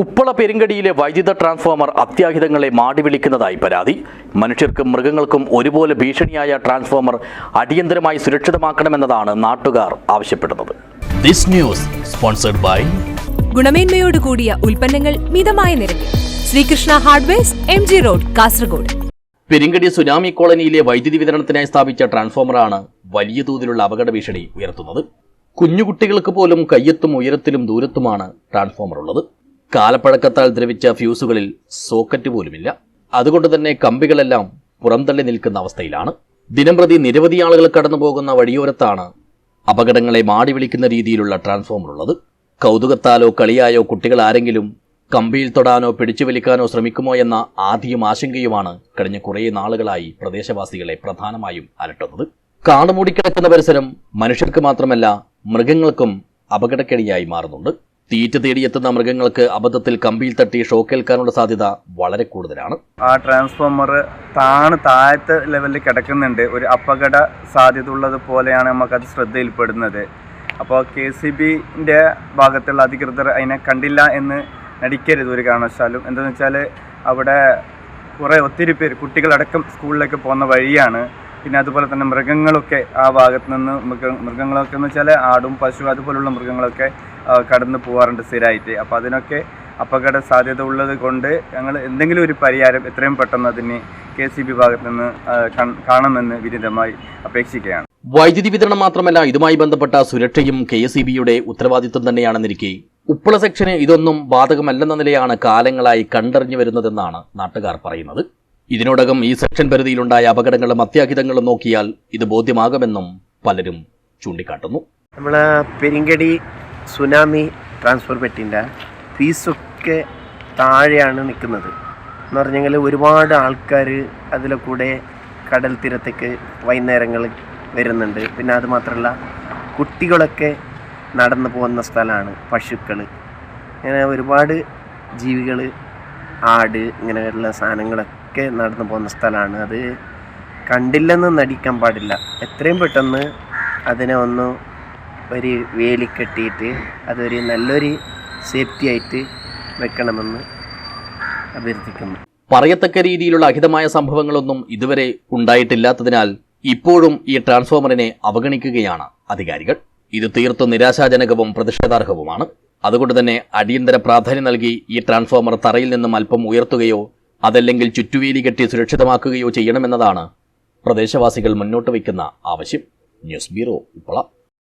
ഉപ്പള പെരുങ്കടിയിലെ വൈദ്യുത ട്രാൻസ്ഫോമർ അത്യാഹിതങ്ങളെ മാടി വിളിക്കുന്നതായി പരാതി. മനുഷ്യർക്കും മൃഗങ്ങൾക്കും ഒരുപോലെ ഭീഷണിയായ ട്രാൻസ്ഫോമർ അടിയന്തരമായി സുരക്ഷിതമാക്കണമെന്നതാണ് നാട്ടുകാർ ആവശ്യപ്പെടുന്നത്. This news sponsored by ഗുണമേന്മയോട് കൂടിയ ഉൽപ്പന്നങ്ങൾ മിതമായ നിരക്കിൽ. Sreekrishna hardwares M G road Kasaragod. Perinkadi tsunami കോളനിയിലെ വൈദ്യുതി വിതരണത്തിനായി സ്ഥാപിച്ച ട്രാൻസ്ഫോമറാണ് വലിയ തോതിലുള്ള അപകട ഭീഷണി ഉയർത്തുന്നത്. കുഞ്ഞുകുട്ടികൾക്ക് പോലും കയ്യെത്തും ഉയരത്തിലും ദൂരത്തുമാണ് ട്രാൻസ്ഫോമർ ഉള്ളത് കാലപ്പഴക്കത്താൽ ദ്രവിച്ച ഫ്യൂസുകളിൽ സോക്കറ്റ് പോലുമില്ല. അതുകൊണ്ട് തന്നെ കമ്പികളെല്ലാം പുറംതള്ളി നിൽക്കുന്ന അവസ്ഥയിലാണ്. ദിനംപ്രതി നിരവധി ആളുകൾ കടന്നു പോകുന്ന വഴിയോരത്താണ് അപകടങ്ങളെ മാടി വിളിക്കുന്ന രീതിയിലുള്ള ട്രാൻസ്ഫോമർ ഉള്ളത്. കൗതുകത്താലോ കളിയായോ കുട്ടികൾ ആരെങ്കിലും കമ്പിയിൽ തൊടാനോ പിടിച്ചു വലിക്കാനോ ശ്രമിക്കുമോ എന്ന ആദ്യം ആശങ്കയുമാണ് കഴിഞ്ഞ കുറേ നാളുകളായി പ്രദേശവാസികളെ പ്രധാനമായും അലട്ടുന്നത്. കാടുമൂടിക്കിടക്കുന്ന പരിസരം മനുഷ്യർക്ക് മാത്രമല്ല മൃഗങ്ങൾക്കും അപകടക്കെണിയായി മാറുന്നുണ്ട്. തീറ്റ തേടിയെത്തുന്ന മൃഗങ്ങൾക്ക് അബദ്ധത്തിൽ കമ്പിയിൽ തട്ടി ഷോക്കേൽക്കാനുള്ള സാധ്യത വളരെ കൂടുതലാണ്. ആ ട്രാൻസ്ഫോമർ താണ് താഴത്തെ ലെവലിൽ കിടക്കുന്നുണ്ട്. ഒരു അപകട സാധ്യത ഉള്ളത് പോലെയാണ് നമുക്കത് ശ്രദ്ധയിൽപ്പെടുന്നത്. അപ്പോൾ കെ സി ബിന്റെ ഭാഗത്തുള്ള അധികൃതർ അതിനെ കണ്ടില്ല എന്ന് നടിക്കരുത് ഒരു കാരണവശാലും. എന്താണെന്ന് വെച്ചാൽ അവിടെ കുറേ ഒത്തിരി പേര് കുട്ടികളടക്കം സ്കൂളിലേക്ക് പോകുന്ന വഴിയാണ് പിന്നെ അതുപോലെ തന്നെ മൃഗങ്ങളൊക്കെ ആ ഭാഗത്ത് നിന്ന് മൃഗ മൃഗങ്ങളൊക്കെ എന്ന് വെച്ചാൽ ആടും പശു അതുപോലുള്ള മൃഗങ്ങളൊക്കെ കടന്നു പോകാറുണ്ട് സ്ഥിരമായിട്ട് അപ്പോൾ അതിനൊക്കെ അപകട സാധ്യത ഉള്ളത് കൊണ്ട് ഞങ്ങൾ എന്തെങ്കിലും ഒരു പരിഹാരം എത്രയും പെട്ടെന്ന് അതിന് കെ സി ബി ഭാഗത്ത് നിന്ന് കാണുമെന്ന് വിനീതമായി അപേക്ഷിക്കുകയാണ്. വൈദ്യുതി വിതരണം മാത്രമല്ല ഇതുമായി ബന്ധപ്പെട്ട സുരക്ഷയും കെ എസ് ഇ ബിയുടെ ഉത്തരവാദിത്വം തന്നെയാണെന്നിരിക്കെ. ഉപ്പള സെക്ഷന് ഇതൊന്നും ബാധകമല്ലെന്ന നിലയാണ് കാലങ്ങളായി കണ്ടറിഞ്ഞു വരുന്നതെന്നാണ് നാട്ടുകാർ പറയുന്നത്. ഇതിനോടകം ഈ സെക്ഷൻ പരിധിയിലുണ്ടായ അപകടങ്ങളും അത്യാഹിതങ്ങളും നോക്കിയാൽ ഇത് ബോധ്യമാകുമെന്നും പലരും ചൂണ്ടിക്കാട്ടുന്നു. നമ്മൾ പെരിങ്കടി സുനാമി ട്രാൻസ്ഫർ പെട്ടിന്റെ ഫീസൊക്കെ താഴെയാണ് നിൽക്കുന്നത്. എന്ന് പറഞ്ഞെങ്കിൽ ഒരുപാട് ആൾക്കാർ അതിലെ കൂടെ കടൽ തീരത്തേക്ക് വൈകുന്നേരങ്ങൾ വരുന്നുണ്ട്. പിന്നെ അത് മാത്രമല്ല കുട്ടികളൊക്കെ നടന്നു പോകുന്ന സ്ഥലമാണ് പശുക്കൾ. ഇങ്ങനെ ഒരുപാട് ജീവികൾ ആട് ഇങ്ങനെയുള്ള സാധനങ്ങളൊക്കെ നടന്നു പോകുന്ന സ്ഥലമാണ്. അത് കണ്ടില്ലെന്ന് നടിക്കാൻ പാടില്ല. എത്രയും പെട്ടെന്ന് അതിനെ ഒന്ന് ഒരു വേലി കെട്ടിയിട്ട് അതൊരു നല്ലൊരു സേഫ്റ്റി ആയിട്ട് വെക്കണമെന്ന് അഭ്യർത്ഥിക്കുന്നു. പറയത്തക്ക രീതിയിലുള്ള അഹിതമായ സംഭവങ്ങളൊന്നും ഇതുവരെ ഉണ്ടായിട്ടില്ലാത്തതിനാൽ ഇപ്പോഴും ഈ ട്രാൻസ്ഫോമറിനെ അവഗണിക്കുകയാണ് അധികാരികൾ. ഇത് തീർത്തും നിരാശാജനകവും പ്രതിഷേധാർഹവുമാണ്. അതുകൊണ്ട് തന്നെ അടിയന്തര പ്രാധാന്യം നൽകി ഈ ട്രാൻസ്ഫോമർ തറയിൽ നിന്നും അല്പം ഉയർത്തുകയോ അതല്ലെങ്കിൽ ചുറ്റുവേലി കെട്ടി സുരക്ഷിതമാക്കുകയോ ചെയ്യണമെന്നതാണ് പ്രദേശവാസികൾ മുന്നോട്ട് വയ്ക്കുന്ന ആവശ്യം. News bureau Uppala.